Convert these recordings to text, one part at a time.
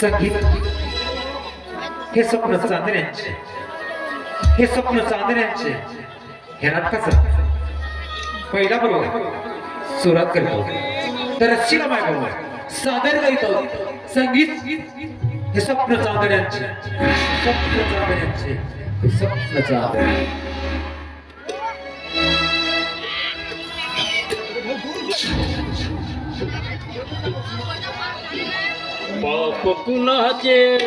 संगीत। हे स्वप्न चांदण्याचे। हे स्वप्न चांदण्याचे। हे नाटकाच। पहिला बरोबर। सुरात करतो। तर रस्सीला बरोबर सादर करीत। संगीत। हे स्वप्न चांदण्याचे। स्वप्न चांदण्याचे। स्वप्न चांदण्याचे। पप कोन जे र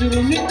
Di.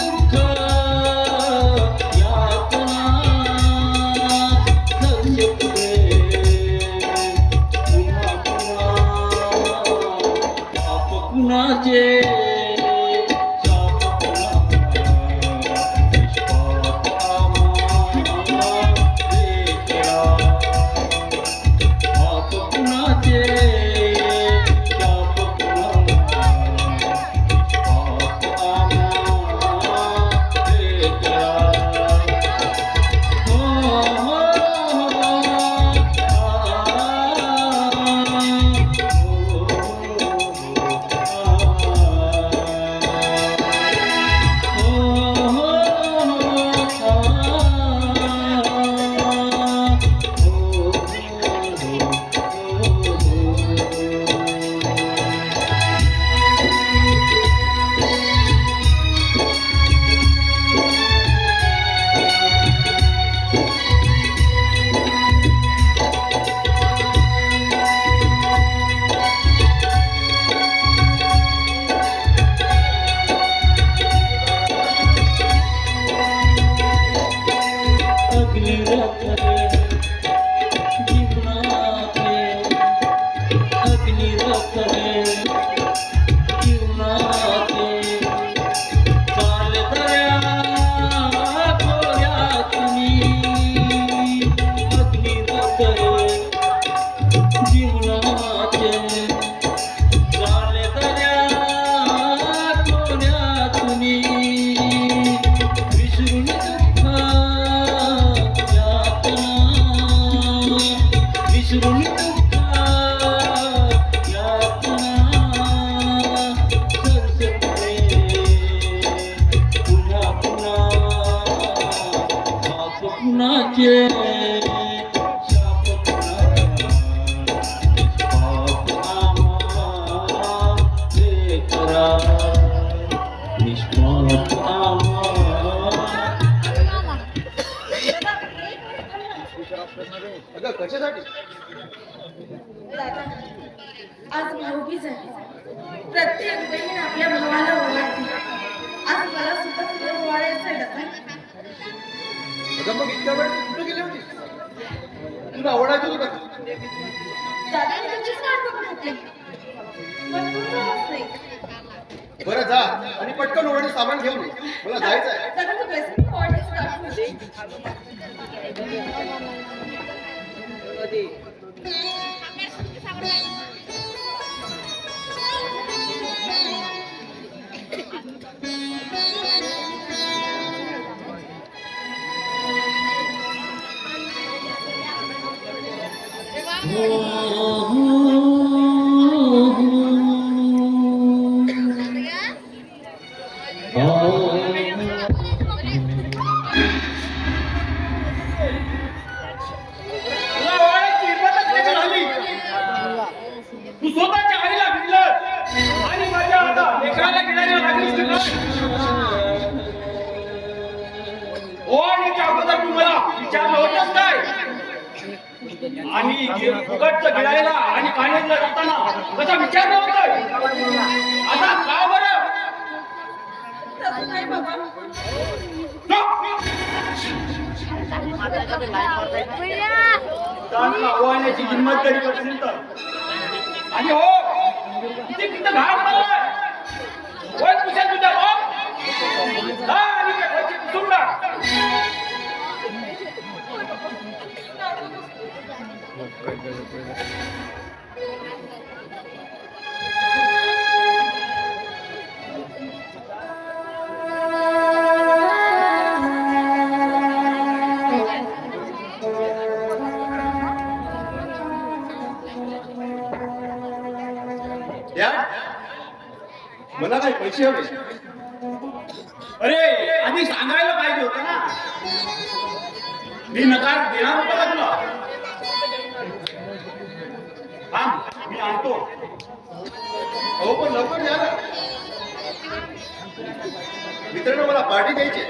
पटकन ओढणी सामान घेऊन? ये मला जायचं आहे हो, Oh हो, हो. किंमत तरी करशील तर आणि हो इथे किती घाण पडलाय वर पुशा तुझ्या हो हा आणि काय पैसे पुसून टाक द्या मला काय पैसे हवे? अरे आधी सांगायला पाहिजे होतं ना. मी नकार देणार होतो का तुला? थांब मी आणतो. अहो पण लवकर द्या ना. मित्रांनो मला पार्टी द्यायची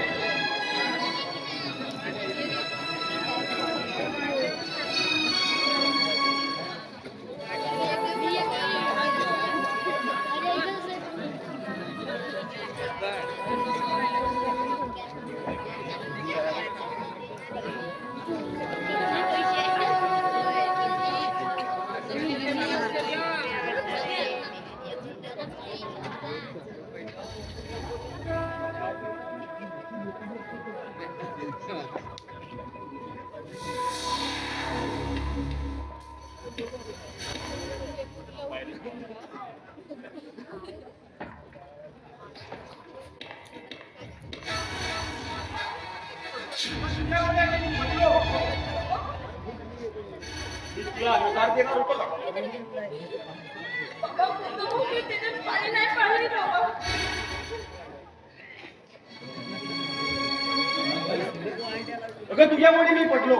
अगं तुझ्यामुळे मी पडलो.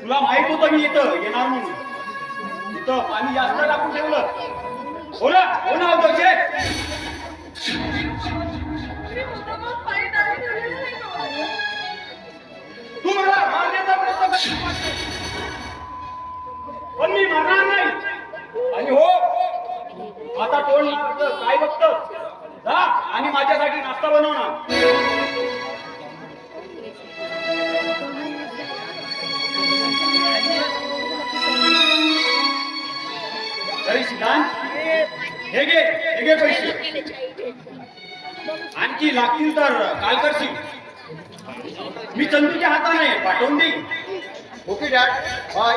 तुला माहीत होतं मी इथं येणार म्हणून. इथं पाणी जास्त टाकून ठेवलं. हो ना हो ना अध्यक्ष तू मला मारण्याचा प्रयत्न करशील. पण मी मारणार नाही. आणि हो आता टोल काय बघत? जा आणि माझ्यासाठी नाश्ता बनवणार तरी सिद्धांत हे घे हे घे पैसे. आणखी लागतील तर काल करशील. मी चंदूच्या हाताने पाठवून देईन. Okay dad. बाय.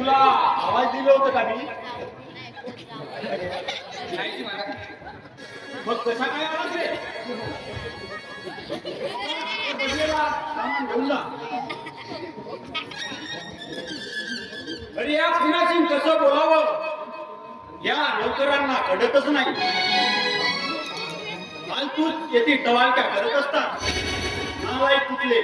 तुला आवाज दिलं होतं का मी? मग कसा काय आवाज रे? सामान घेऊन जा अरे या खुनाशी कसं बोलावं? या नोकरांना कळतच नाही. फालतूच येते टवालक्या करत असतात. नालायक कुठले?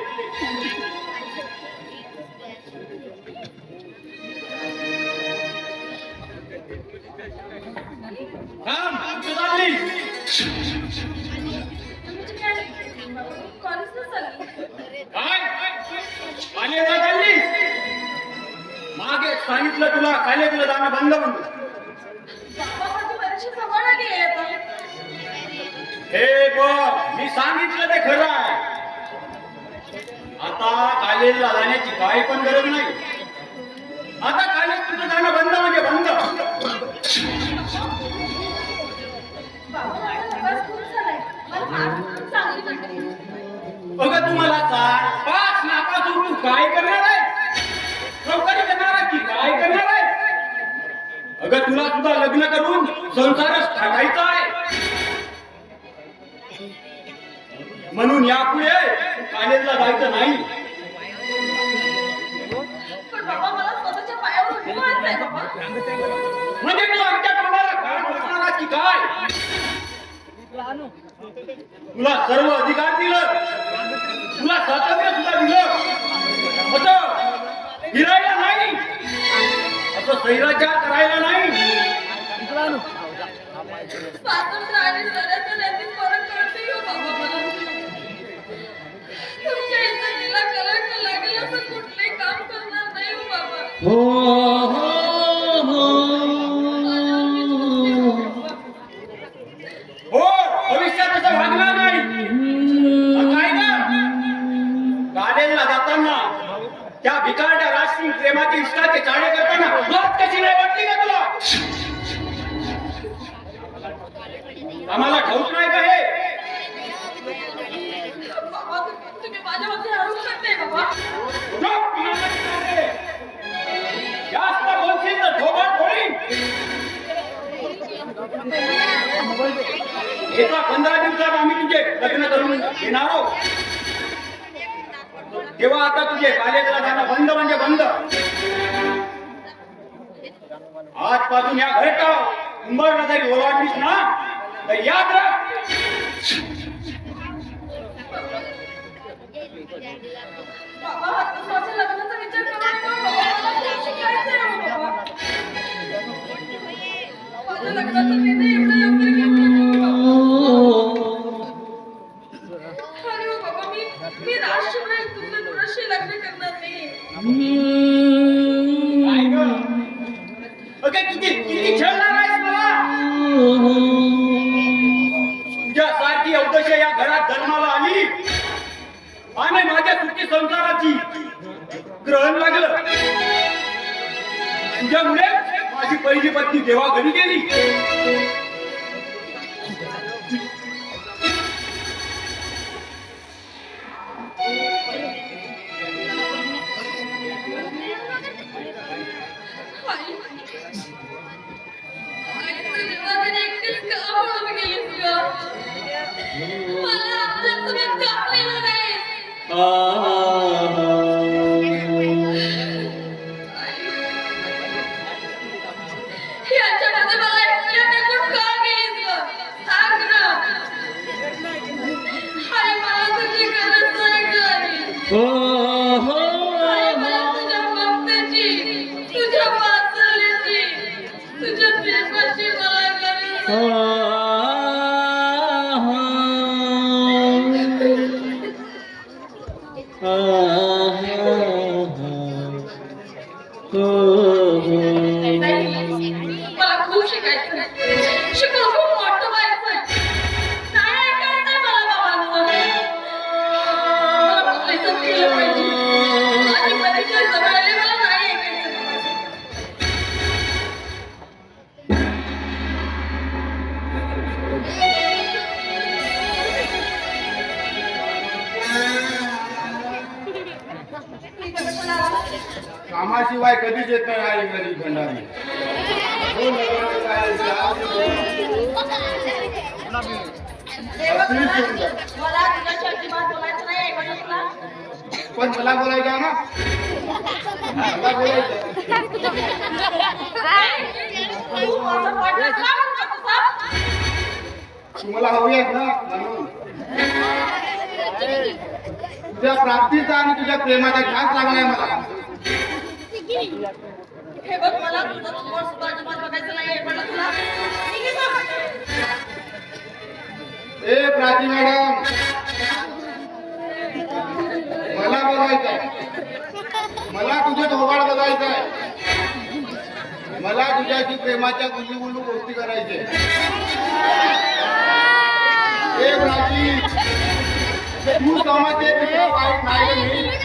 मागे सांगितलं तुला कॉलेजला जाणं बंद म्हणून हे बघ मी सांगितलं ते खरं आहे. आता कॉलेजला जाण्याची काही पण गरज नाही. आता कॉलेज तुझं जाणं बंद म्हणजे बंद. अगं तुम्हाला सांग पाच नाका होऊन काय करणार आहे? नोकरी करणार आहे की काय करणार आहे? अगं तुला सुद्धा लग्न करून संसारच टाकायचा आहे. म्हणून यापुढे कॉलेजला जायचं नाही. म्हणजे तू आमच्या तोंडाला काय बोलणार की काय? तुला सर्व अधिकार दिलं. तुला स्वातंत्र्य सुद्धा दिलं. असं फिरायला नाही. असं सैराचार करायला नाही. स्वातंत्र्य आणि स्वराज्य यातील फरक कळते हो बाबा. मला तुमच्या इज्जतीला कलंक लागेल असं कुठले काम आम्हाला एका पंधरा दिवसात आम्ही तुझे लग्न करून घेणार आहोत. तेव्हा आता तुझे कॉलेजला जाणं बंद म्हणजे बंद. आजपासून या घरटा उंबरला जरी ओलाडलीस ना तर याद राख. बाबा लग्नाचा विचार करू मी मी राजशिवाय तुमच्या कुणाशी लग्न करणार नाही पहिली पत्नी देवा घरी गेली? आई आई शिवाय कधीच येत नाही नाही ऐकायचं तुला पण मला बोलायचं ना. मला बोलायचं तू तुम्हाला हवी आहेत ना म्हणून. तुझ्या प्राप्तीचा आणि तुझ्या प्रेमाचा घास लागलाय मला. हे बघ मला तुझं समोर सुद्धा अजिबात बघायचं तुला आहे ए प्राची मॅडम. मला बघायचंय. मला तुझे थोबाड बघायचंय. मला तुझ्याशी प्रेमाच्या गुल्लू गुल्लू गोष्टी करायचे ए प्राची. तू समजते वाईट नाही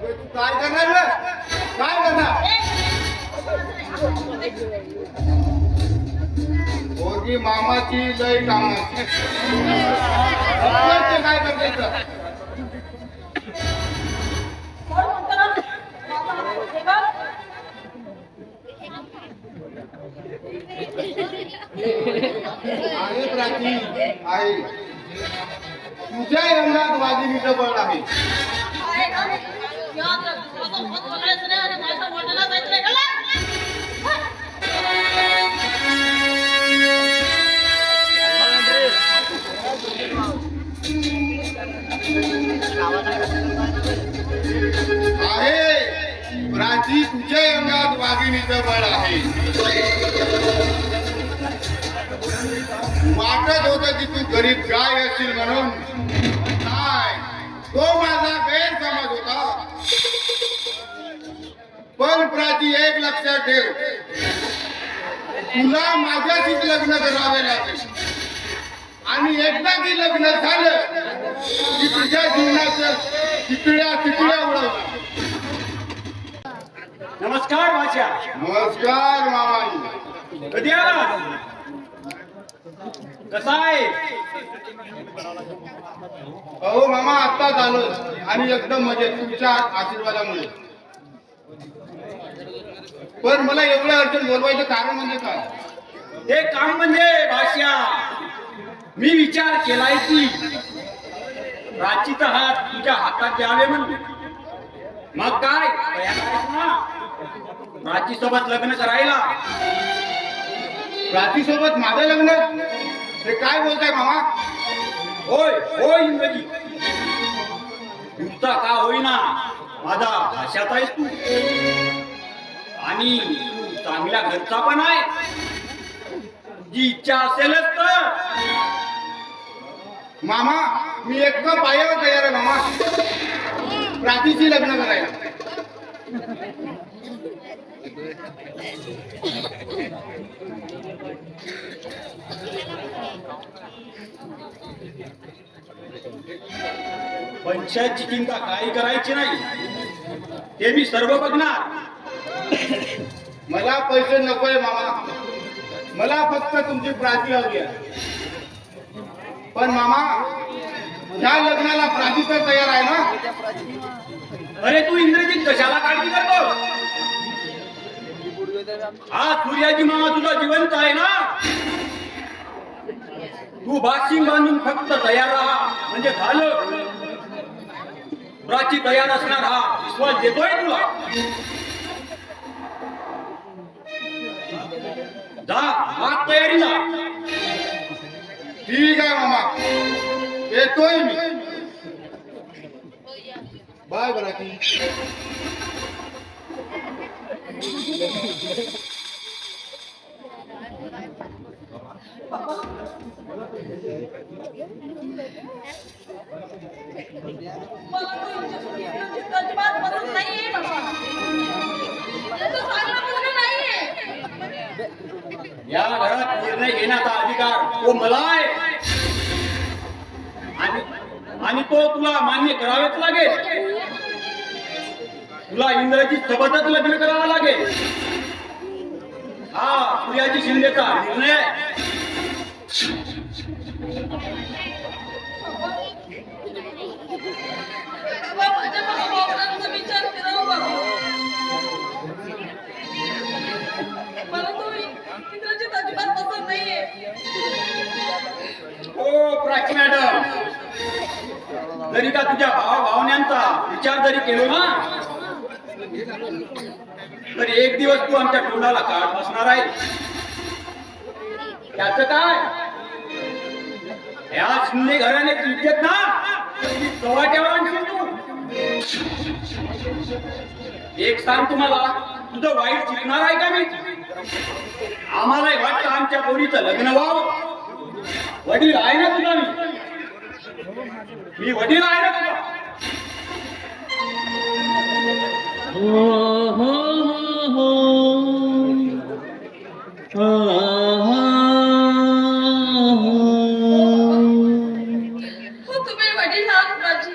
तू काय करणार काय करणार? पोरगी मामाची लय कामाची. ते काय करते आहे प्राची आहे. तुझ्या अंगात वाघिणीचं बळ आहे. आहे. प्राची तुझ्या अंगात वाघिणीचं बळ आहे. वाटत होत की तू गरीब गाय असतील म्हणून. पण प्राची एक लक्षात ठेव. तुला माझ्याशीच लग्न करावे लागेल. आणि एकदा की लग्न झालं की तुझ्या जीवनाच्या चितळ्या चितळ्या उडवणार नमस्कार भाषा नमस्कार मामाजी. कधी आला कसा आहे? अहो मामा आत्ताच आलो. आणि एकदम मजेत तुमच्या आशीर्वादामुळे. पण मला एवढं अडचण बोलवायचं कारण म्हणजे काय? ते काम म्हणजे भाषा मी विचार केलाय की प्राचीचा हात तुझ्या हातात द्यावे म्हणून. मग काय? प्राची सोबत लग्न करायला. प्राचीसोबत माझं लग्न? ते काय बोलताय मामा? होय होय इंग्रजी. तुमचा का होईना? माझा भाषाचा आहेस तू. आणि तू चांगल्या घरचा पण आहे. जी इच्छा असेलच तर. मामा मी एका पायावर तयार आहे मामा. प्राचीशी लग्न करायला. पंचायतची चिंता काही करायची नाही. ते मी सर्व बघणार. मला पैसे नकोय मामा. मला फक्त तुमची प्राची हवी आहे. पण मामा ह्या लग्नाला प्राची तर तयार आहे ना? अरे तू इंग्रजीत कशाला काळजी करतो? हा सूर्याजी मामा तुझा जिवंत आहे ना? तू बाशिंग बांधून फक्त तयार राहा. म्हणजे झालं. प्राची तयार असणार हा. विश्वास देतोय तुला. जा आग तयारीला ठीक आहे मामा येतोय मी बाय बराती तो मला आहे आणि आणि तो तुला मान्य करावेच लागेल. तुला इंद्राची सोबतच लग्न करावं लागेल. हा सूर्याजी शिंदेचा निर्णय. प्राची मॅडम. जरी का तुझ्या भाव भावन्यांचा विचार जरी केलो ना तर एक दिवस तू आमच्या तोंडाला काढ बसणार आहे. त्याच काय? या शिंदे घराने इज्जत ना? ती चव्हाट्यावर आणशील तू? एक सांग तुम्हाला तुझं वाईट शिकणार आहे का मी? आम्हालाही वाटतं आमच्या पोरीचं लग्न व्हावं. वडील आहे ना तुला मी मी वडील आहे ना तुला हो तुम्ही वडील आहात माझी